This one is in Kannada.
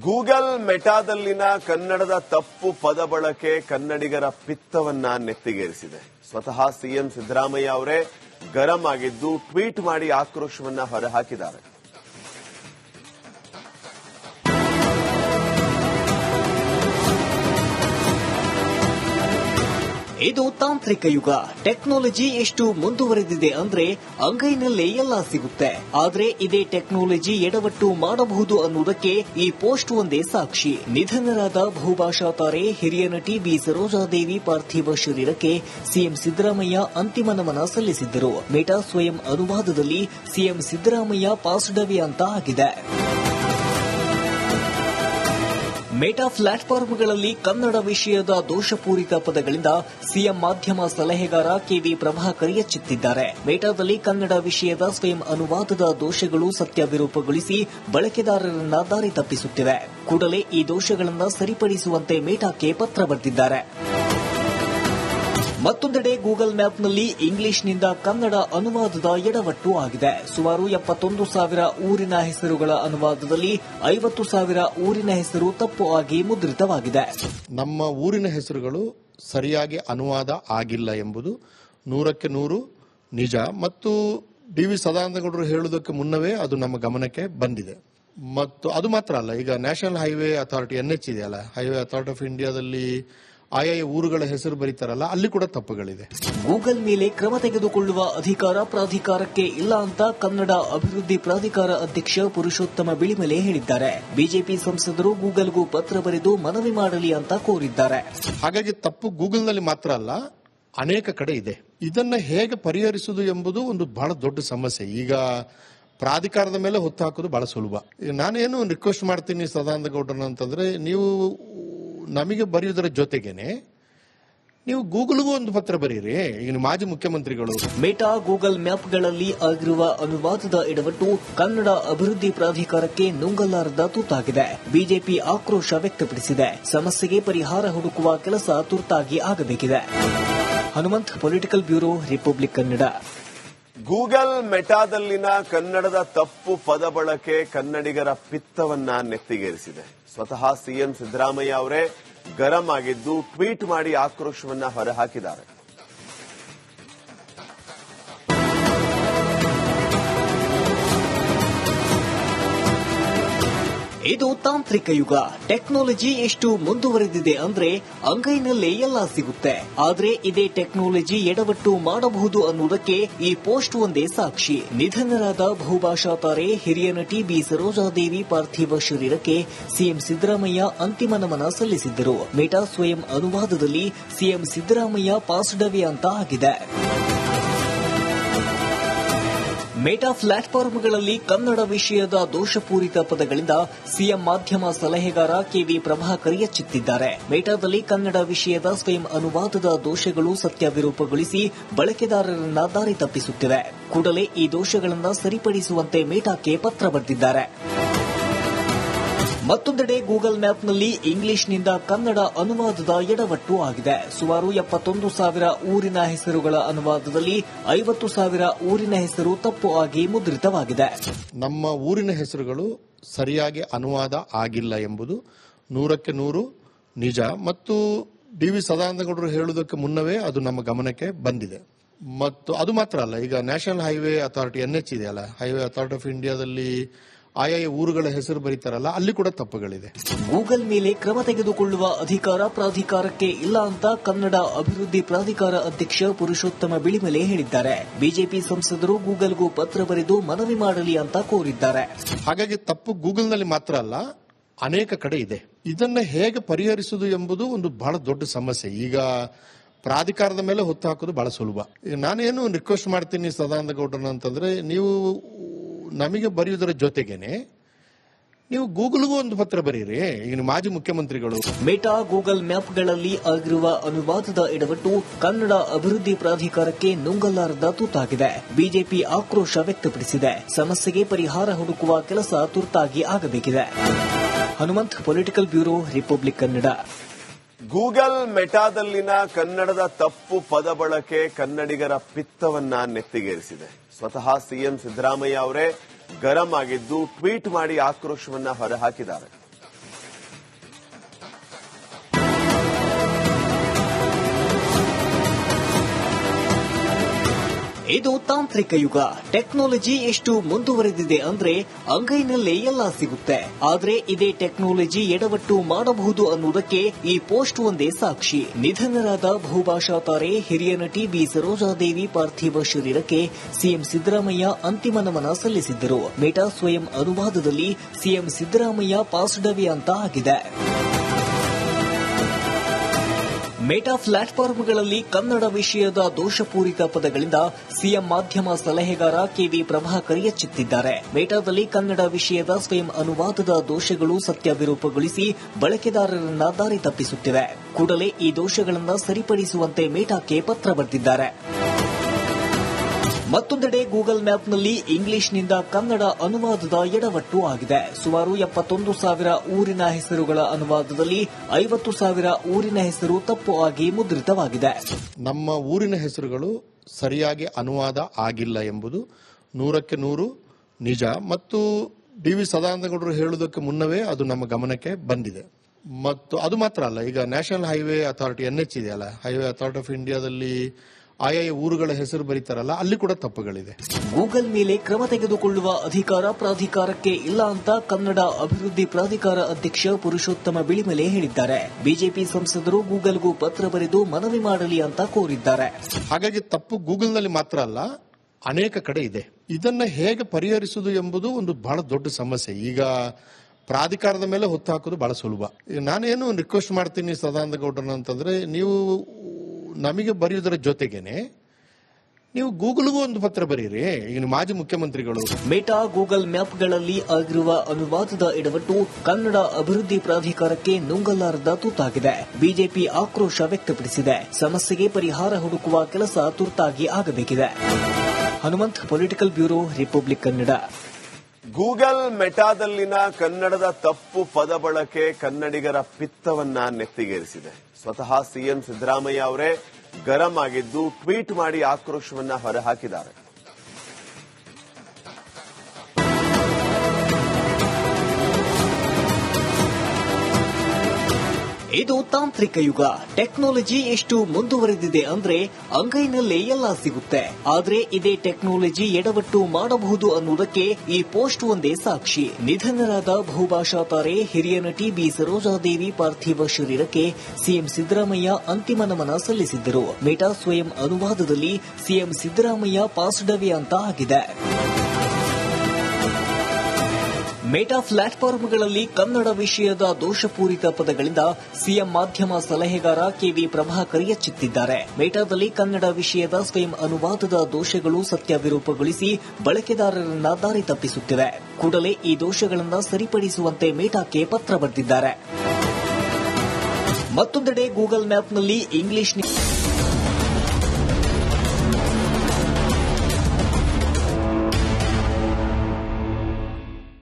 ಗೂಗಲ್ ಮೆಟಾದಲ್ಲಿನ ಕನ್ನಡದ ತಪ್ಪು ಪದ ಬಳಕೆ ಕನ್ನಡಿಗರ ಪಿತ್ತವನ್ನ ನೆತ್ತಿಗೇರಿಸಿದೆ. ಸ್ವತಃ ಸಿಎಂ ಸಿದ್ದರಾಮಯ್ಯ ಅವರೇ ಗರಂ ಆಗಿದ್ದು ಟ್ವೀಟ್ ಮಾಡಿ ಆಕ್ರೋಶವನ್ನ ಹೊರಹಾಕಿದ್ದಾರೆ. ಇದು ತಾಂತ್ರಿಕ ಯುಗ. ಟೆಕ್ನಾಲಜಿ ಎಷ್ಟು ಮುಂದುವರೆದಿದೆ ಅಂದ್ರೆ ಅಂಗೈನಲ್ಲೇ ಎಲ್ಲ ಸಿಗುತ್ತೆ. ಆದ್ರೆ ಇದೇ ಟೆಕ್ನಾಲಜಿ ಎಡವಟ್ಟು ಮಾಡಬಹುದು ಅನ್ನುವುದಕ್ಕೆ ಈ ಪೋಸ್ಟ್ ಒಂದೇ ಸಾಕ್ಷಿ. ನಿಧನರಾದ ಬಹುಭಾಷಾ ತಾರೆ ಹಿರಿಯ ನಟಿ ಬಿ ಸರೋಜಾದೇವಿ ಪಾರ್ಥಿವ ಶರೀರಕ್ಕೆ ಸಿಎಂ ಸಿದ್ದರಾಮಯ್ಯ ಅಂತಿಮ ನಮನ ಸಲ್ಲಿಸಿದ್ದರು. ಮೇಟಾ ಸ್ವಯಂ ಅನುವಾದದಲ್ಲಿ ಸಿಎಂ ಸಿದ್ದರಾಮಯ್ಯ ಪಾಸ್ಡವಿ ಅಂತ ಆಗಿದೆ. ಮೆಟಾ ಪ್ಲಾಟ್ಫಾರ್ಮ್ಗಳಲ್ಲಿ ಕನ್ನಡ ವಿಷಯದ ದೋಷಪೂರಿತ ಪದಗಳಿಂದ ಸಿಎಂ ಮಾಧ್ಯಮ ಸಲಹೆಗಾರ ಕೆವಿ ಪ್ರಭಾಕರ್ ಎಚ್ಚೆತ್ತಿದ್ದಾರೆ. ಮೇಟಾದಲ್ಲಿ ಕನ್ನಡ ವಿಷಯದ ಸ್ವಯಂ ಅನುವಾದದ ದೋಷಗಳು ಸತ್ಯವಿರೂಪಗೊಳಿಸಿ ಬಳಕೆದಾರರನ್ನ ದಾರಿ ತಪ್ಪಿಸುತ್ತಿವೆ. ಕೂಡಲೇ ಈ ದೋಷಗಳನ್ನು ಸರಿಪಡಿಸುವಂತೆ ಮೇಟಾಕ್ಕೆ ಪತ್ರ ಬರೆದಿದ್ದಾರೆ. ಮತ್ತೊಂದೆಡೆ ಗೂಗಲ್ ಮ್ಯಾಪ್ನಲ್ಲಿ ಇಂಗ್ಲಿಷ್ನಿಂದ ಕನ್ನಡ ಅನುವಾದದ ಎಡವಟ್ಟು ಆಗಿದೆ. ಸುಮಾರು ಎಪ್ಪತ್ತೊಂದು ಸಾವಿರ ಊರಿನ ಹೆಸರುಗಳ ಅನುವಾದದಲ್ಲಿ ಐವತ್ತು ಸಾವಿರ ಊರಿನ ಹೆಸರು ತಪ್ಪು ಆಗಿ ಮುದ್ರಿತವಾಗಿದೆ. ನಮ್ಮ ಊರಿನ ಹೆಸರುಗಳು ಸರಿಯಾಗಿ ಅನುವಾದ ಆಗಿಲ್ಲ ಎಂಬುದು ನೂರಕ್ಕೆ ನೂರು ನಿಜ ಮತ್ತು ಡಿ ವಿ ಸದಾನಂದಗೌಡರು ಹೇಳುವುದಕ್ಕೆ ಮುನ್ನವೇ ಅದು ನಮ್ಮ ಗಮನಕ್ಕೆ ಬಂದಿದೆ. ಮತ್ತು ಅದು ಮಾತ್ರ ಅಲ್ಲ, ಈಗ national highway authority N H ಇದೆಯಲ್ಲ, ಹೈವೇ ಅಥಾರಿಟಿ ಆಫ್ ಇಂಡಿಯಾದಲ್ಲಿ ಆಯಾ ಊರುಗಳ ಹೆಸರು ಬರೀತಾರಲ್ಲ ಅಲ್ಲಿ ಕೂಡ ತಪ್ಪುಗಳಿದೆ. ಗೂಗಲ್ ಮೇಲೆ ಕ್ರಮ ತೆಗೆದುಕೊಳ್ಳುವ ಅಧಿಕಾರ ಪ್ರಾಧಿಕಾರಕ್ಕೆ ಇಲ್ಲ ಅಂತ ಕನ್ನಡ ಅಭಿವೃದ್ಧಿ ಪ್ರಾಧಿಕಾರ ಅಧ್ಯಕ್ಷ ಪುರುಷೋತ್ತಮ ಬಿಳಿಮಲೆ ಹೇಳಿದ್ದಾರೆ. ಬಿಜೆಪಿ ಸಂಸದರು ಗೂಗಲ್ಗೂ ಪತ್ರ ಬರೆದು ಮನವಿ ಮಾಡಲಿ ಅಂತ ಕೋರಿದ್ದಾರೆ. ಹಾಗಾಗಿ ತಪ್ಪು ಗೂಗಲ್ನಲ್ಲಿ ಮಾತ್ರ ಅಲ್ಲ ಅನೇಕ ಕಡೆ ಇದೆ. ಇದನ್ನ ಹೇಗೆ ಪರಿಹರಿಸುವುದು ಎಂಬುದು ಒಂದು ಬಹಳ ದೊಡ್ಡ ಸಮಸ್ಯೆ. ಈಗ ಪ್ರಾಧಿಕಾರದ ಮೇಲೆ ಹೊತ್ತು ಹಾಕೋದು ಬಹಳ ಸುಲಭ. ನಾನೇನು ರಿಕ್ವೆಸ್ಟ್ ಮಾಡ್ತೀನಿ ಸದಾನಂದ ಗೌಡ್ರನ್ನ ಅಂತಂದ್ರೆ ನೀವು ನಮಗೆ ಬರೆಯುವುದರ ಜೊತೆಗೇನೆ, ನೀವು ಗೂಗಲ್ಗೂ ಒಂದು ಪತ್ರ ಬರೀರಿ. ಈಗ ಮಾಜಿ ಮುಖ್ಯಮಂತ್ರಿಗಳು ಮೆಟಾ ಗೂಗಲ್ ಮ್ಯಾಪ್ಗಳಲ್ಲಿ ಆಗಿರುವ ಅನುವಾದದ ಎಡವಟ್ಟು ಕನ್ನಡ ಅಭಿವೃದ್ಧಿ ಪ್ರಾಧಿಕಾರಕ್ಕೆ ನುಂಗಲಾರದ ತುತ್ತಾಗಿದೆ. ಬಿಜೆಪಿ ಆಕ್ರೋಶ ವ್ಯಕ್ತಪಡಿಸಿದೆ. ಸಮಸ್ಯೆಗೆ ಪರಿಹಾರ ಹುಡುಕುವ ಕೆಲಸ ತುರ್ತಾಗಿ ಆಗಬೇಕಿದೆ. Hanumanth political bureau, Republic Kannada. Google ಮೆಟಾದಲ್ಲಿನ ಕನ್ನಡದ ತಪ್ಪು ಪದ ಬಳಕೆ ಕನ್ನಡಿಗರ ಪಿತ್ತವನ್ನ ನೆತ್ತಿಗೇರಿಸಿದೆ. ಸ್ವತಃ ಸಿಎಂ ಸಿದ್ದರಾಮಯ್ಯ ಅವರೇ ಗರಂ ಆಗಿದ್ದು ಟ್ವೀಟ್ ಮಾಡಿ ಆಕ್ರೋಶವನ್ನ ಹೊರಹಾಕಿದ್ದಾರೆ. ಇದು ತಾಂತ್ರಿಕ ಯುಗ. ಟೆಕ್ನಾಲಜಿ ಎಷ್ಟು ಮುಂದುವರೆದಿದೆ ಅಂದ್ರೆ ಅಂಗೈನಲ್ಲೇ ಎಲ್ಲ ಸಿಗುತ್ತೆ. ಆದ್ರೆ ಇದೇ ಟೆಕ್ನಾಲಜಿ ಎಡವಟ್ಟು ಮಾಡಬಹುದು ಅನ್ನುವುದಕ್ಕೆ ಈ ಪೋಸ್ಟ್ ಒಂದೇ ಸಾಕ್ಷಿ. ನಿಧನರಾದ ಬಹುಭಾಷಾ ತಾರೆ ಹಿರಿಯ ನಟಿ ಬಿ ಸರೋಜಾದೇವಿ ಪಾರ್ಥಿವ ಶರೀರಕ್ಕೆ ಸಿಎಂ ಸಿದ್ದರಾಮಯ್ಯ ಅಂತಿಮ ನಮನ ಸಲ್ಲಿಸಿದ್ದರು. ಮೆಟಾ ಸ್ವಯಂ ಅನುವಾದದಲ್ಲಿ ಸಿಎಂ ಸಿದ್ದರಾಮಯ್ಯ ಪಾಸ್ಡವೆ ಅಂತ ಆಗಿದೆ. ಮೆಟಾ ಪ್ಲಾಟ್ಫಾರ್ಮ್ಗಳಲ್ಲಿ ಕನ್ನಡ ವಿಷಯದ ದೋಷಪೂರಿತ ಪದಗಳಿಂದ ಸಿಎಂ ಮಾಧ್ಯಮ ಸಲಹೆಗಾರ ಕೆವಿ ಪ್ರಭಾಕರ್ ಎಚ್ಚೆತ್ತಿದ್ದಾರೆ ಮೇಟಾದಲ್ಲಿ ಕನ್ನಡ ವಿಷಯದ ಸ್ವಯಂ ಅನುವಾದದ ದೋಷಗಳು ಸತ್ಯವಿರೂಪಗೊಳಿಸಿ ಬಳಕೆದಾರರನ್ನ ದಾರಿ ತಪ್ಪಿಸುತ್ತಿವೆ. ಕೂಡಲೇ ಈ ದೋಷಗಳನ್ನು ಸರಿಪಡಿಸುವಂತೆ ಮೇಟಾಕ್ಕೆ ಪತ್ರ ಬರೆದಿದ್ದಾರೆ. ಮತ್ತೊಂದೆಡೆ ಗೂಗಲ್ ಮ್ಯಾಪ್ನಲ್ಲಿ ಇಂಗ್ಲಿಷ್ನಿಂದ ಕನ್ನಡ ಅನುವಾದದ ಎಡವಟ್ಟು ಆಗಿದೆ. ಸುಮಾರು ಎಪ್ಪತ್ತೊಂದು ಸಾವಿರ ಊರಿನ ಹೆಸರುಗಳ ಅನುವಾದದಲ್ಲಿ ಐವತ್ತು ಸಾವಿರ ಊರಿನ ಹೆಸರು ತಪ್ಪು ಆಗಿ ಮುದ್ರಿತವಾಗಿದೆ. ನಮ್ಮ ಊರಿನ ಹೆಸರುಗಳು ಸರಿಯಾಗಿ ಅನುವಾದ ಆಗಿಲ್ಲ ಎಂಬುದು ನೂರಕ್ಕೆ ನೂರು ನಿಜ. ಮತ್ತು ಡಿ ವಿ ಸದಾನಂದಗೌಡರು ಹೇಳುವುದಕ್ಕೆ ಮುನ್ನವೇ ಅದು ನಮ್ಮ ಗಮನಕ್ಕೆ ಬಂದಿದೆ. ಮತ್ತು ಅದು ಮಾತ್ರ ಅಲ್ಲ, ಈಗ national highway authority N H ಇದೆಯಲ್ಲ ಹೈವೇ ಅಥಾರಿಟಿ ಆಫ್ ಇಂಡಿಯಾದಲ್ಲಿ ಆಯಾ ಊರುಗಳ ಹೆಸರು ಬರೀತಾರಲ್ಲ ಅಲ್ಲಿ ಕೂಡ ತಪ್ಪುಗಳಿದೆ. ಗೂಗಲ್ ಮೇಲೆ ಕ್ರಮ ತೆಗೆದುಕೊಳ್ಳುವ ಅಧಿಕಾರ ಪ್ರಾಧಿಕಾರಕ್ಕೆ ಇಲ್ಲ ಅಂತ ಕನ್ನಡ ಅಭಿವೃದ್ಧಿ ಪ್ರಾಧಿಕಾರ ಅಧ್ಯಕ್ಷ ಪುರುಷೋತ್ತಮ ಬಿಳಿಮಲೆ ಹೇಳಿದ್ದಾರೆ. ಬಿಜೆಪಿ ಸಂಸದರು ಗೂಗಲ್ಗೂ ಪತ್ರ ಬರೆದು ಮನವಿ ಮಾಡಲಿ ಅಂತ ಕೋರಿದ್ದಾರೆ. ಹಾಗಾಗಿ ತಪ್ಪು ಗೂಗಲ್ನಲ್ಲಿ ಮಾತ್ರ ಅಲ್ಲ ಅನೇಕ ಕಡೆ ಇದೆ. ಇದನ್ನ ಹೇಗೆ ಪರಿಹರಿಸುವುದು ಎಂಬುದು ಒಂದು ಬಹಳ ದೊಡ್ಡ ಸಮಸ್ಯೆ. ಈಗ ಪ್ರಾಧಿಕಾರದ ಮೇಲೆ ಹೊತ್ತು ಹಾಕೋದು ಬಹಳ ಸುಲಭ. ನಾನೇನು ರಿಕ್ವೆಸ್ಟ್ ಮಾಡ್ತೀನಿ ಸದಾನಂದ ಗೌಡ್ರನ್ನ ಅಂತಂದ್ರೆ ನೀವು ನಮಗೆ ಬರೆಯುವುದರ ಜೊತೆಗೇನೆ ನೀವು ಗೂಗಲ್ಗೂ ಒಂದು ಪತ್ರ ಬರೀರಿ ಈಗ ಮಾಜಿ ಮುಖ್ಯಮಂತ್ರಿಗಳು. ಮೆಟಾ ಗೂಗಲ್ ಮ್ಯಾಪ್ಗಳಲ್ಲಿ ಆಗಿರುವ ಅನುವಾದದ ಎಡವಟ್ಟು ಕನ್ನಡ ಅಭಿವೃದ್ಧಿ ಪ್ರಾಧಿಕಾರಕ್ಕೆ ನುಂಗಲಾರದ ತುತ್ತಾಗಿದೆ. ಬಿಜೆಪಿ ಆಕ್ರೋಶ ವ್ಯಕ್ತಪಡಿಸಿದೆ. ಸಮಸ್ಯೆಗೆ ಪರಿಹಾರ ಹುಡುಕುವ ಕೆಲಸ ತುರ್ತಾಗಿ ಆಗಬೇಕಿದೆ. Hanumanth political bureau Republic Kannada. Google ಮೆಟಾದಲ್ಲಿನ ಕನ್ನಡದ ತಪ್ಪು ಪದ ಬಳಕೆ ಕನ್ನಡಿಗರ ಪಿತ್ತವನ್ನ ನೆತ್ತಿಗೇರಿಸಿದೆ. ಸ್ವತಃ ಸಿಎಂ ಸಿದ್ದರಾಮಯ್ಯ ಅವರೇ ಗರಂ ಆಗಿದ್ದು ಟ್ವೀಟ್ ಮಾಡಿ ಆಕ್ರೋಶವನ್ನ ಹೊರಹಾಕಿದ್ದಾರೆ. ಇದು ತಾಂತ್ರಿಕ ಯುಗ. ಟೆಕ್ನಾಲಜಿ ಎಷ್ಟು ಮುಂದುವರೆದಿದೆ ಅಂದ್ರೆ ಅಂಗೈನಲ್ಲೇ ಎಲ್ಲ ಸಿಗುತ್ತೆ. ಆದ್ರೆ ಇದೇ ಟೆಕ್ನಾಲಜಿ ಎಡವಟ್ಟು ಮಾಡಬಹುದು ಅನ್ನುವುದಕ್ಕೆ ಈ ಪೋಸ್ಟ್ ಒಂದೇ ಸಾಕ್ಷಿ. ನಿಧನರಾದ ಬಹುಭಾಷಾ ತಾರೆ ಹಿರಿಯ ನಟಿ ಬಿ. ಸರೋಜಾದೇವಿ ಪಾರ್ಥಿವ ಶರೀರಕ್ಕೆ ಸಿಎಂ ಸಿದ್ದರಾಮಯ್ಯ ಅಂತಿಮ ನಮನ ಸಲ್ಲಿಸಿದ್ದರು. ಮೇಟಾ ಸ್ವಯಂ ಅನುವಾದದಲ್ಲಿ ಸಿಎಂ ಸಿದ್ದರಾಮಯ್ಯ ಪಾಸ್ಡವಿ ಅಂತ ಆಗಿದೆ. ಮೇಟಾ ಪ್ಲಾಟ್ಫಾರ್ಮ್ಗಳಲ್ಲಿ ಕನ್ನಡ ವಿಷಯದ ದೋಷಪೂರಿತ ಪದಗಳಿಂದ ಸಿಎಂ ಮಾಧ್ಯಮ ಸಲಹೆಗಾರ ಕೆವಿ ಪ್ರಭಾಕರ್ ಎಚ್ಚೆತ್ತಿದ್ದಾರೆ. ಮೇಟಾದಲ್ಲಿ ಕನ್ನಡ ವಿಷಯದ ಸ್ವಯಂ ಅನುವಾದದ ದೋಷಗಳು ಸತ್ಯ ವಿರೂಪಗೊಳಿಸಿ ಬಳಕೆದಾರರನ್ನ ದಾರಿ ತಪ್ಪಿಸುತ್ತಿವೆ. ಕೂಡಲೇ ಈ ದೋಷಗಳನ್ನು ಸರಿಪಡಿಸುವಂತೆ ಮೇಟಾಕ್ಕೆ ಪತ್ರ ಬರೆದಿದ್ದಾರೆ. ಮತ್ತೊಂದೆಡೆ ಗೂಗಲ್ ಮ್ಯಾಪ್ನಲ್ಲಿ ಇಂಗ್ಲಿಷ್ನಿಂದ ಕನ್ನಡ ಅನುವಾದದ ಎಡವಟ್ಟು ಆಗಿದೆ. ಸುಮಾರು ಎಪ್ಪತ್ತೊಂದು ಸಾವಿರ ಊರಿನ ಹೆಸರುಗಳ ಅನುವಾದದಲ್ಲಿ ಐವತ್ತು ಸಾವಿರ ಊರಿನ ಹೆಸರು ತಪ್ಪು ಆಗಿ ಮುದ್ರಿತವಾಗಿದೆ. ನಮ್ಮ ಊರಿನ ಹೆಸರುಗಳು ಸರಿಯಾಗಿ ಅನುವಾದ ಆಗಿಲ್ಲ ಎಂಬುದು ನೂರಕ್ಕೆ ನೂರು ನಿಜ ಮತ್ತು ಡಿ ವಿ ಸದಾನಂದಗೌಡರು ಹೇಳುವುದಕ್ಕೆ ಮುನ್ನವೇ ಅದು ನಮ್ಮ ಗಮನಕ್ಕೆ ಬಂದಿದೆ. ಮತ್ತು ಅದು ಮಾತ್ರ ಅಲ್ಲ, ಈಗ national highway authority N H ಇದೆಯಲ್ಲ, ಹೈವೇ ಅಥಾರಿಟಿ ಆಫ್ ಇಂಡಿಯಾದಲ್ಲಿ ಆಯಾಯ ಊರುಗಳ ಹೆಸರು ಬರೀತಾರಲ್ಲ ಅಲ್ಲಿ ಕೂಡ ತಪ್ಪುಗಳಿದೆ. ಗೂಗಲ್ ಮೇಲೆ ಕ್ರಮ ತೆಗೆದುಕೊಳ್ಳುವ ಅಧಿಕಾರ ಪ್ರಾಧಿಕಾರಕ್ಕೆ ಇಲ್ಲ ಅಂತ ಕನ್ನಡ ಅಭಿವೃದ್ಧಿ ಪ್ರಾಧಿಕಾರ ಅಧ್ಯಕ್ಷ ಪುರುಷೋತ್ತಮ ಬಿಳಿಮಲೆ ಹೇಳಿದ್ದಾರೆ. ಬಿಜೆಪಿ ಸಂಸದರು ಗೂಗಲ್ಗೂ ಪತ್ರ ಬರೆದು ಮನವಿ ಮಾಡಲಿ ಅಂತ ಕೋರಿದ್ದಾರೆ. ಹಾಗಾಗಿ ತಪ್ಪು ಗೂಗಲ್ನಲ್ಲಿ ಮಾತ್ರ ಅಲ್ಲ ಅನೇಕ ಕಡೆ ಇದೆ. ಇದನ್ನ ಹೇಗೆ ಪರಿಹರಿಸುವುದು ಎಂಬುದು ಒಂದು ಬಹಳ ದೊಡ್ಡ ಸಮಸ್ಯೆ. ಈಗ ಪ್ರಾಧಿಕಾರದ ಮೇಲೆ ಹೊತ್ತು ಹಾಕೋದು ಬಹಳ ಸುಲಭ. ನಾನೇನು ರಿಕ್ವೆಸ್ಟ್ ಮಾಡ್ತೀನಿ ಸದಾನಂದ ಗೌಡರ ಅಂತಂದ್ರೆ ನೀವು ನಮಗೆ ಬರೆಯುವುದರ ಜೊತೆಗೇನೆ, ನೀವು ಗೂಗಲ್ಗೂ ಒಂದು ಪತ್ರ ಬರೀರಿ ಈಗ ಮಾಜಿ ಮುಖ್ಯಮಂತ್ರಿಗಳು. ಮೇಟಾ ಗೂಗಲ್ ಮ್ಯಾಪ್ಗಳಲ್ಲಿ ಆಗಿರುವ ಅನುವಾದದ ಎಡವಟ್ಟು ಕನ್ನಡ ಅಭಿವೃದ್ಧಿ ಪ್ರಾಧಿಕಾರಕ್ಕೆ ನುಂಗಲಾರದ ತುತ್ತಾಗಿದೆ. ಬಿಜೆಪಿ ಆಕ್ರೋಶ ವ್ಯಕ್ತಪಡಿಸಿದೆ. ಸಮಸ್ಯೆಗೆ ಪರಿಹಾರ ಹುಡುಕುವ ಕೆಲಸ ತುರ್ತಾಗಿ ಆಗಬೇಕಿದೆ. Hanumanth, political bureau, Republic Kannada. Google ಮೆಟಾದಲ್ಲಿನ ಕನ್ನಡದ ತಪ್ಪು ಪದ ಬಳಕೆ ಕನ್ನಡಿಗರ ಪಿತ್ತವನ್ನ ನೆತ್ತಿಗೇರಿಸಿದೆ. ಸ್ವತಃ ಸಿಎಂ ಸಿದ್ದರಾಮಯ್ಯ ಅವರೇ ಗರಂ ಆಗಿದ್ದು ಟ್ವೀಟ್ ಮಾಡಿ ಆಕ್ರೋಶವನ್ನ ಹೊರಹಾಕಿದ್ದಾರೆ. ಇದು ತಾಂತ್ರಿಕ ಯುಗ. ಟೆಕ್ನಾಲಜಿ ಎಷ್ಟು ಮುಂದುವರೆದಿದೆ ಅಂದ್ರೆ ಅಂಗೈನಲ್ಲೇ ಎಲ್ಲ ಸಿಗುತ್ತೆ. ಆದ್ರೆ ಇದೇ ಟೆಕ್ನಾಲಜಿ ಎಡವಟ್ಟು ಮಾಡಬಹುದು ಅನ್ನುವುದಕ್ಕೆ ಈ ಪೋಸ್ಟ್ ಒಂದೇ ಸಾಕ್ಷಿ. ನಿಧನರಾದ ಬಹುಭಾಷಾ ತಾರೆ ಹಿರಿಯ ನಟಿ ಬಿ ಸರೋಜಾದೇವಿ ಪಾರ್ಥಿವ ಶರೀರಕ್ಕೆ ಸಿಎಂ ಸಿದ್ದರಾಮಯ್ಯ ಅಂತಿಮ ನಮನ ಸಲ್ಲಿಸಿದ್ದರು. ಮೇಟಾ ಸ್ವಯಂ ಅನುವಾದದಲ್ಲಿ ಸಿಎಂ ಸಿದ್ದರಾಮಯ್ಯ ಪಾಸ್ಡವೆ ಅಂತ ಆಗಿದೆ. ಮೇಟಾ ಪ್ಲಾಟ್ಫಾರ್ಮ್ಗಳಲ್ಲಿ ಕನ್ನಡ ವಿಷಯದ ದೋಷಪೂರಿತ ಪದಗಳಿಂದ ಸಿಎಂ ಮಾಧ್ಯಮ ಸಲಹೆಗಾರ ಕೆವಿ ಪ್ರಭಾಕರ್ ಎಚ್ಚೆತ್ತಿದ್ದಾರೆ. ಮೇಟಾದಲ್ಲಿ ಕನ್ನಡ ವಿಷಯದ ಸ್ವಯಂ ಅನುವಾದದ ದೋಷಗಳು ಸತ್ಯ ವಿರೂಪಗೊಳಿಸಿ ಬಳಕೆದಾರರನ್ನ ದಾರಿ ತಪ್ಪಿಸುತ್ತಿವೆ. ಕೂಡಲೇ ಈ ದೋಷಗಳನ್ನು ಸರಿಪಡಿಸುವಂತೆ ಮೇಟಾಕ್ಕೆ ಪತ್ರ ಬರೆದಿದ್ದಾರೆ. ಮತ್ತೊಂದೆಡೆ ಗೂಗಲ್ ಮ್ಯಾಪ್ನಲ್ಲಿ ಇಂಗ್ಲಿಷ್